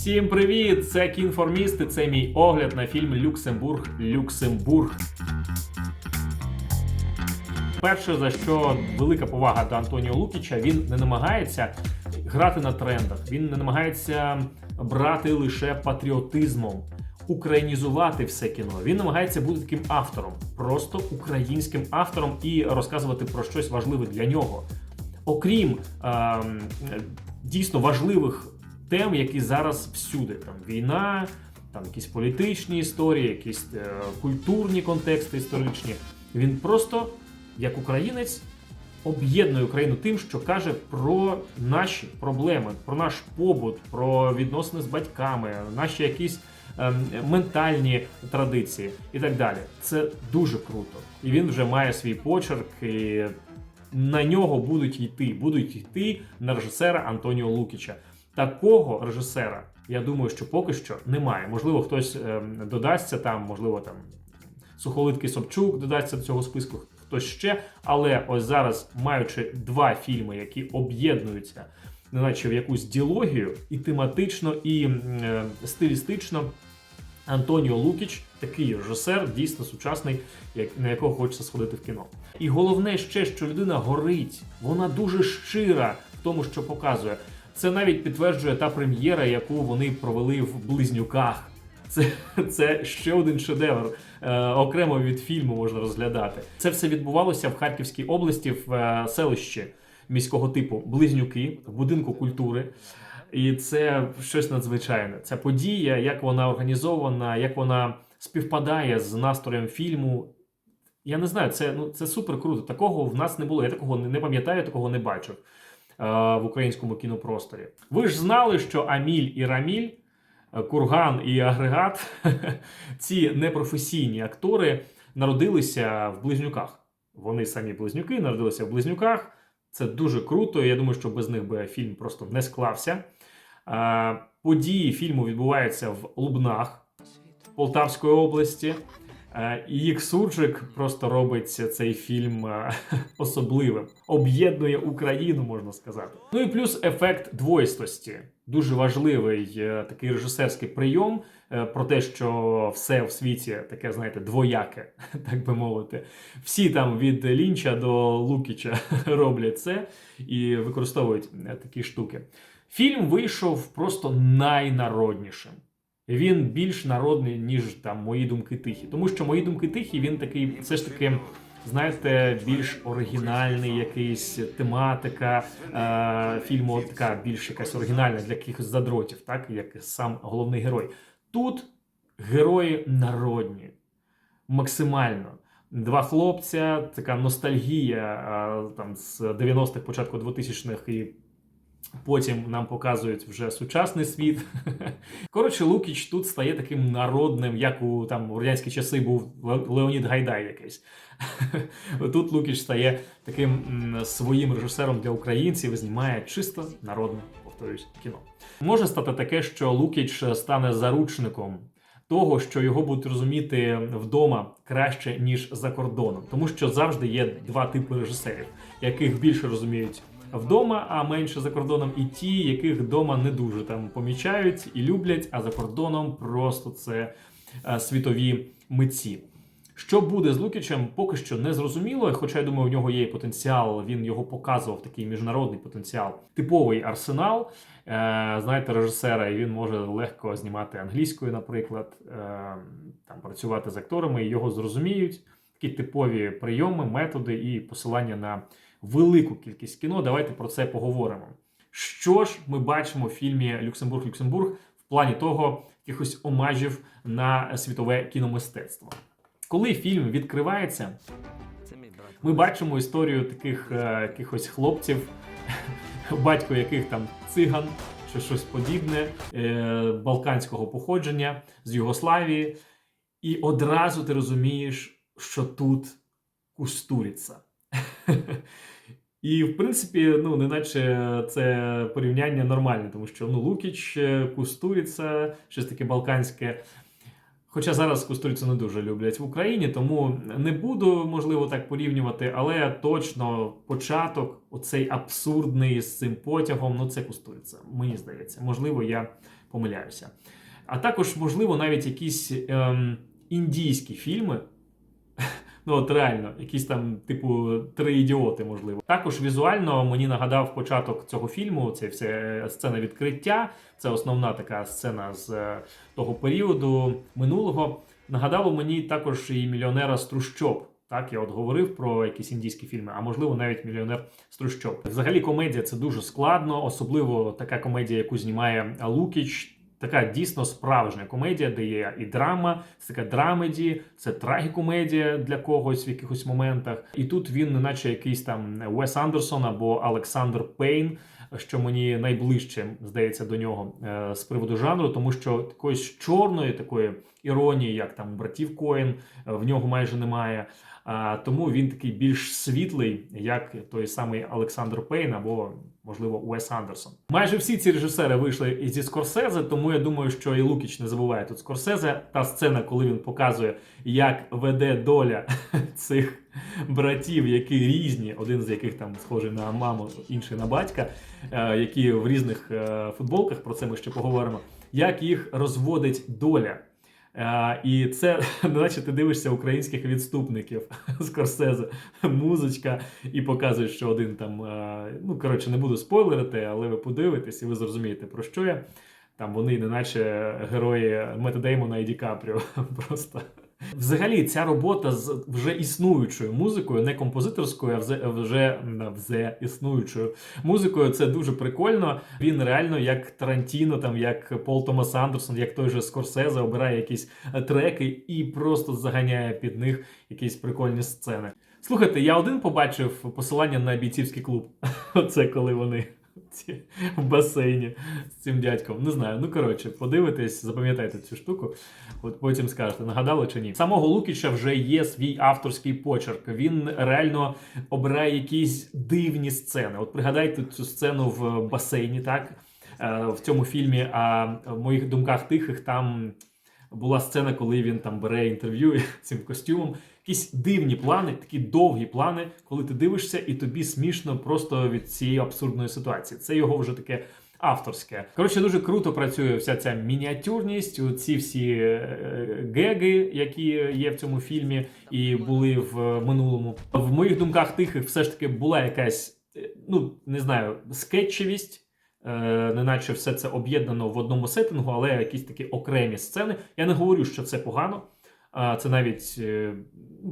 Всім привіт! Це кінформісти. Це мій огляд на фільм Люксембург. Люксембург. Перше, за що велика повага до Антоніо Лукіча, він не намагається грати на трендах, він не намагається брати лише патріотизмом, українізувати все кіно. Він намагається бути таким автором, просто українським автором і розказувати про щось важливе для нього. Окрім ем, дійсно важливих тем, які зараз всюди. Там війна, там якісь політичні історії, якісь е, культурні контексти історичні. Він просто, як українець, об'єднує Україну тим, що каже про наші проблеми, про наш побут, про відносини з батьками, наші якісь ем, ментальні традиції і так далі. Це дуже круто. І він вже має свій почерк. І на нього будуть йти, будуть йти на режисера Антоніо Лукіча. Такого режисера, я думаю, що поки що немає. Можливо, хтось ем, додасться там, можливо, там Сухолиткий Собчук додасться до цього списку, хтось ще. Але ось зараз, маючи два фільми, які об'єднуються, неначе в якусь діалогію, і тематично, і е, стилістично, Антоніо Лукіч, такий режисер, дійсно сучасний, як на якого хочеться сходити в кіно. І головне ще, що людина горить, вона дуже щира в тому, що показує. Це навіть підтверджує та прем'єра, яку вони провели в близнюках. Це, це ще один шедевр. Е, окремо від фільму можна розглядати. Це все відбувалося в Харківській області в е, селищі міського типу Близнюки в будинку культури. І це щось надзвичайне. Ця подія, як вона організована, як вона співпадає з настроєм фільму. Я не знаю, це ну це супер круто. Такого в нас не було. Я такого не, пам'ятаю, такого не бачив в українському кінопросторі. Ви ж знали, що Аміль і Раміль, е, Курган і Агрегат ці непрофесійні актори народилися в близнюках. Вони самі близнюки народилися в близнюках. Це дуже круто. Я думаю, що без них би фільм просто не склався. Е, Події фільму відбуваються в Лубнах Полтавської області. Е, І їх суржик просто робить цей фільм е, особливим, об'єднує Україну, можна сказати. Ну і плюс ефект двоїстості. Дуже важливий е, такий режисерський прийом про те, що все в світі таке, знаєте, двояке, так би мовити. Всі там від Лінча до Лукіча роблять це і використовують такі штуки. Фільм вийшов просто найнароднішим. Він більш народний, ніж там мої думки тихі. Тому що мої думки тихі, він такий, все ж таки, знаєте, більш оригінальний, якийсь тематика е, фільму така більш якась оригінальна для якихось задротів, так як сам головний герой. Тут герої народні, максимально. Два хлопця, така ностальгія там з 90-х, початку 2000-х і Потім нам показують вже сучасний світ. Коротше, Лукіч тут стає таким народним, як у там у радянські часи був Леонід Гайдай якийсь. Тут Лукіч стає таким своїм режисером для українців і знімає чисто народне, повторюсь, кіно. Може стати таке, що Лукіч стане заручником того, що його будуть розуміти вдома краще, ніж за кордоном. Тому що завжди є два типи режисерів, яких більше розуміють вдома, а менше за кордоном, і ті, яких вдома не дуже там помічають і люблять, а за кордоном просто це е, світові митці. Що буде з Лукічем, поки що не зрозуміло. Хоча я думаю, в нього є потенціал. Він його показував такий міжнародний потенціал, типовий арсенал. Е, знаєте, режисера, і він може легко знімати англійською, наприклад, е, там працювати з акторами, і його зрозуміють. Такі типові прийоми, методи і посилання на велику кількість кіно. Давайте про це поговоримо. Що ж ми бачимо в фільмі Люксембург Люксембург в плані того якихось омажів на світове кіномистецтво? Коли фільм відкривається, ми бачимо історію таких е, якихось хлопців, батько яких там циган чи щось подібне, е, балканського походження з Югославії, і одразу ти розумієш, що тут кустуриться. І, в принципі, ну, неначе це порівняння нормальне, тому що ну, Лукіч, е, Кустуріца, щось таке балканське. Хоча зараз Кустурицю не дуже люблять в Україні, тому не буду, можливо, так порівнювати, але точно початок, оцей абсурдний з цим потягом, ну це Кустуриця, мені здається. Можливо, я помиляюся. А також, можливо, навіть якісь ем, індійські фільми. Ну, от реально, якісь там, типу, три ідіоти, можливо. Також візуально мені нагадав початок цього фільму. Це все сцена відкриття. Це основна така сцена з е, того періоду минулого. Нагадало мені також і мільйонера з трущоб. Так, я от говорив про якісь індійські фільми, а можливо навіть мільйонер з трущоб. Взагалі, комедія це дуже складно, особливо така комедія, яку знімає Лукіч. Така дійсно справжня комедія, де є і драма, це така драмеді, це трагікомедія для когось в якихось моментах. І тут він, неначе якийсь там Уес Андерсон або Олександр Пейн, що мені найближче здається до нього е, з приводу жанру, тому що такоїсь чорної такої іронії, як там братів Коін, в нього майже немає. Тому він такий більш світлий, як той самий Олександр Пейн або, можливо, Уес Андерсон. Майже всі ці режисери вийшли зі Скорсезе, тому я думаю, що і Лукіч не забуває тут Скорсезе. Та сцена, коли він показує, як веде доля цих братів, які різні, один з яких там схожий на маму, інший на батька, е, які в різних е, футболках, про це ми ще поговоримо, як їх розводить доля. Е, і це, наче ти дивишся українських відступників з Корсезе, музичка, і показуєш, що один там. е, Ну, коротше, не буду спойлерити, але ви подивитесь і ви зрозумієте, про що я. Там вони, неначе герої Мета Деймона і Ді Капріо. Просто. Взагалі, ця робота з вже існуючою музикою, не композиторською, а вже, вже, існуючою музикою, це дуже прикольно. Він реально як Тарантіно, там як Пол Томас Андерсон, як той же Скорсезе, обирає якісь е, треки і просто заганяє під них якісь прикольні сцени. Слухайте, я один побачив посилання на бійцівський клуб. Оце коли вони в басейні з цим дядьком. Не знаю. Ну коротше, подивитесь, запам'ятайте цю штуку. От потім скажете, нагадали чи ні. Самого Лукіча вже є свій авторський почерк. Він реально обирає якісь дивні сцени. От пригадайте цю сцену в басейні, так Е, в цьому фільмі. А в моїх думках тихих там. Була сцена, коли він там бере інтерв'ю цим костюмом. Якісь дивні плани, такі довгі плани, коли ти дивишся, і тобі смішно просто від цієї абсурдної ситуації. Це його вже таке авторське. Коротше, дуже круто працює вся ця мініатюрність, ці всі е, геги, які є в цьому фільмі, і були в минулому. В моїх думках тихих все ж таки була якась, е, ну не знаю, скетчевість. Е, неначе все це об'єднано в одному сеттингу, але якісь такі окремі сцени. Я не говорю, що це погано, це навіть е,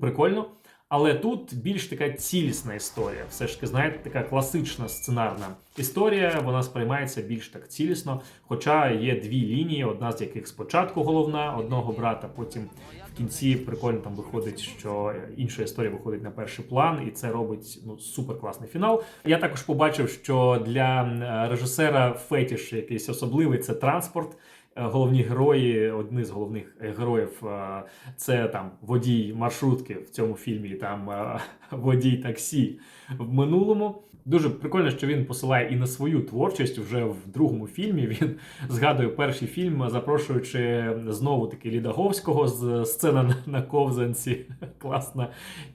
прикольно. Але тут більш така цілісна історія. Все ж таки, знаєте, така класична сценарна історія. Вона сприймається більш так цілісно. Хоча є дві лінії, одна з яких спочатку головна одного брата, потім в кінці прикольно там виходить, що інша історія виходить на перший план, і це робить ну супер класний фінал. Я також побачив, що для режисера фетіш якийсь особливий це транспорт. Головні герої, одні з головних е, героїв е, це там водій маршрутки в цьому фільмі, там е, водій таксі в минулому. Дуже прикольно, що він посилає і на свою творчість вже в другому фільмі. Він згадує перший фільм, запрошуючи знову таки Лідаговського з сцена на- на ковзанці. Класна.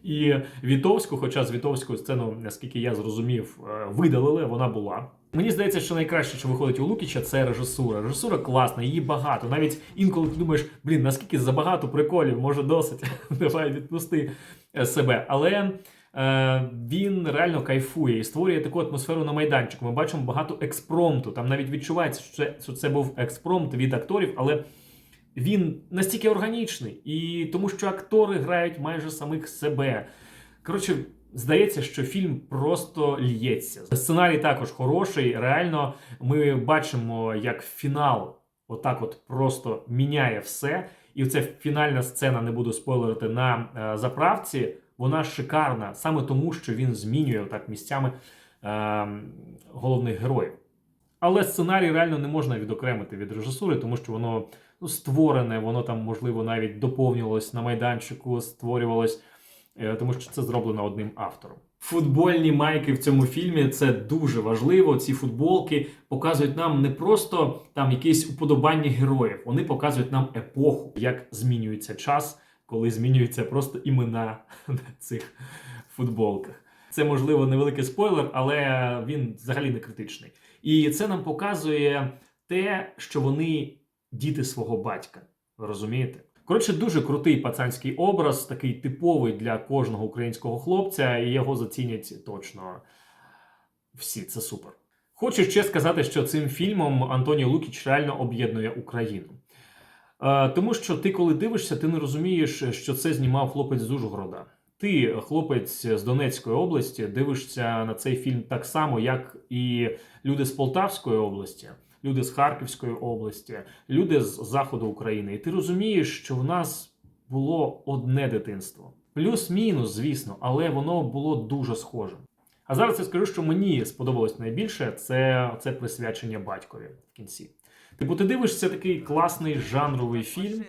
І Вітовську, хоча з Вітовською сцену, наскільки я зрозумів, видалили, вона була. Мені здається, що найкраще, що виходить у Лукіча, це режисура. Режисура класна, її багато. Навіть інколи ти думаєш, блін, наскільки забагато приколів, може досить. Давай відпусти е, себе. Але е, він реально кайфує і створює таку атмосферу на майданчику. Ми бачимо багато експромту. Там навіть відчувається, що це, що це був експромт від акторів, але він настільки органічний, і тому що актори грають майже самих себе. Коротше, здається, що фільм просто л'ється. Сценарій також хороший. Реально, ми бачимо, як фінал отак от просто міняє все. І це фінальна сцена, не буду спойлерити, на е, заправці. Вона шикарна саме тому, що він змінює так місцями е, головних героїв. Але сценарій реально не можна відокремити від режисури, тому що воно ну, створене, воно там, можливо, навіть доповнювалось на майданчику, створювалось, тому що це зроблено одним автором. Футбольні майки в цьому фільмі це дуже важливо. Ці футболки показують нам не просто там якісь уподобання героїв, вони показують нам епоху, як змінюється час, коли змінюються просто імена на цих футболках. Це можливо невеликий спойлер, але він взагалі не критичний. І це нам показує те, що вони діти свого батька. Розумієте? Коротше, дуже крутий пацанський образ, такий типовий для кожного українського хлопця, і його зацінять точно всі. Це супер. Хочу ще сказати, що цим фільмом Антоніо Лукіч реально об'єднує Україну. Е, Тому що ти, коли дивишся, ти не розумієш, що це знімав хлопець з Ужгорода. Ти, хлопець з Донецької області, дивишся на цей фільм так само, як і люди з Полтавської області, люди з Харківської області, люди з заходу України. І ти розумієш, що в нас було одне дитинство. Плюс-мінус, звісно, але воно було дуже схожим. А зараз я скажу, що мені сподобалось найбільше це, це присвячення батькові в кінці. Типу, ти дивишся такий класний жанровий фільм,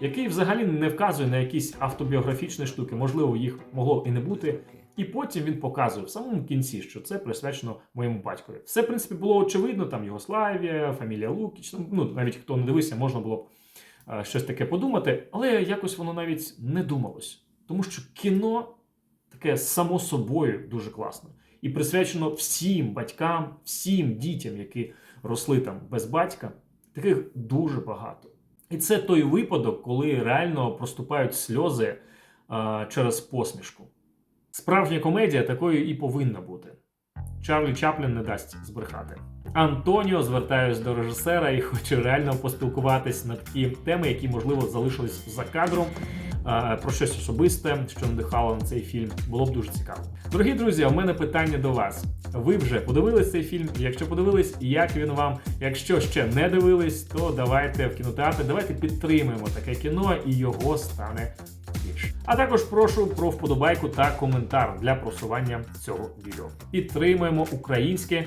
який взагалі не вказує на якісь автобіографічні штуки, можливо, їх могло і не бути. І потім він показує в самому кінці, що це присвячено моєму батькові. Все, в принципі, було очевидно, там Югославія, фамілія Лукіч. Ну, навіть хто не дивився, можна було б е, щось таке подумати, але якось воно навіть не думалось. Тому що кіно таке само собою дуже класне. І присвячено всім батькам, всім дітям, які росли там без батька. Таких дуже багато. І це той випадок, коли реально проступають сльози а, через посмішку. Справжня комедія такою і повинна бути. Чарлі Чаплін не дасть збрехати. Антоніо звертаюсь до режисера і хочу реально поспілкуватись на такі теми, які можливо залишились за кадром. Про щось особисте, що надихало на цей фільм, було б дуже цікаво. Дорогі друзі, у мене питання до вас. Ви вже подивились цей фільм? Якщо подивились, як він вам? Якщо ще не дивились, то давайте в кінотеатр, давайте підтримаємо таке кіно і його стане. А також прошу про вподобайку та коментар для просування цього відео. Підтримуємо українське,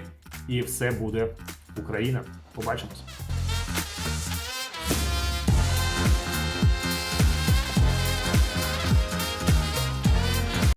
і все буде Україна. Побачимось.